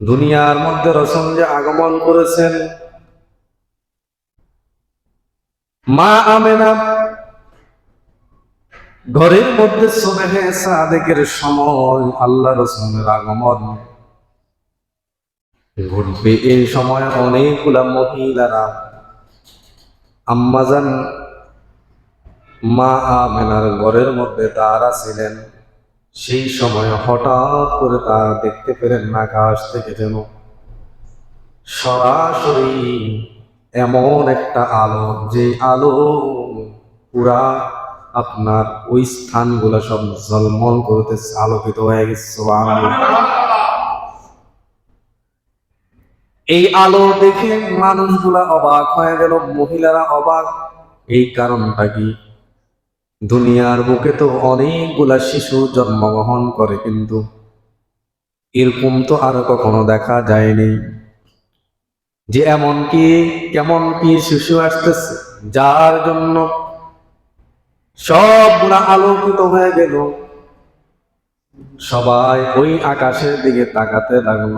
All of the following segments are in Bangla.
দুনিয়ার মধ্যে রসুল যে আগমন করেছেন। মা আমেনা ঘরের মধ্যে সুবেহে সাদেকের সময় আল্লাহ রসুলের আগমন। ঘটবে এই সময় অনেকগুলা মহিলারা। আম্মাজান মা আমেনার ঘরের মধ্যে তারা ছিলেন। সেই সময় হঠাৎ করে তারা দেখতে পেলেন আকাশ থেকে যেন। সরাসরি এমন একটা আলো, যে আলো পুরা আপনার ওই স্থানগুলো সব জলমল করতেছে আলোকিত হয়ে গেছে এই আলো দেখে মানুষগুলা অবাক হয়ে গেল, মহিলারা অবাক। এই কারণটা কি? দুনিয়ার বুকে তো অনেকগুলা শিশু জন্মগ্রহণ করে, কিন্তু এরকম তো আর কখনো দেখা যায়নি। যে এমন কি, কেমন কি শিশু আসতেছে, যার জন্য সবগুলা আলোকিত হয়ে গেল। সবাই ওই আকাশের দিকে তাকাতে লাগল।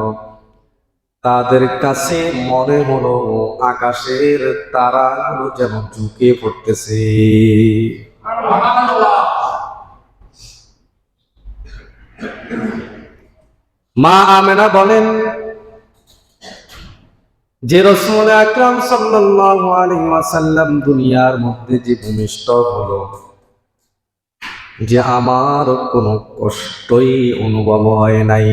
তাদের কাছে মনে হলো, আকাশের তারাগুলো যেন ঝুঁকে পড়তেছে। মা আমেনা বলেন, যে রসুল আকরাম আলাইহি দুনিয়ার মধ্যে যে ভূমিষ্ঠ হলো, যে আমার কোনো কষ্টই অনুভব হয় নাই।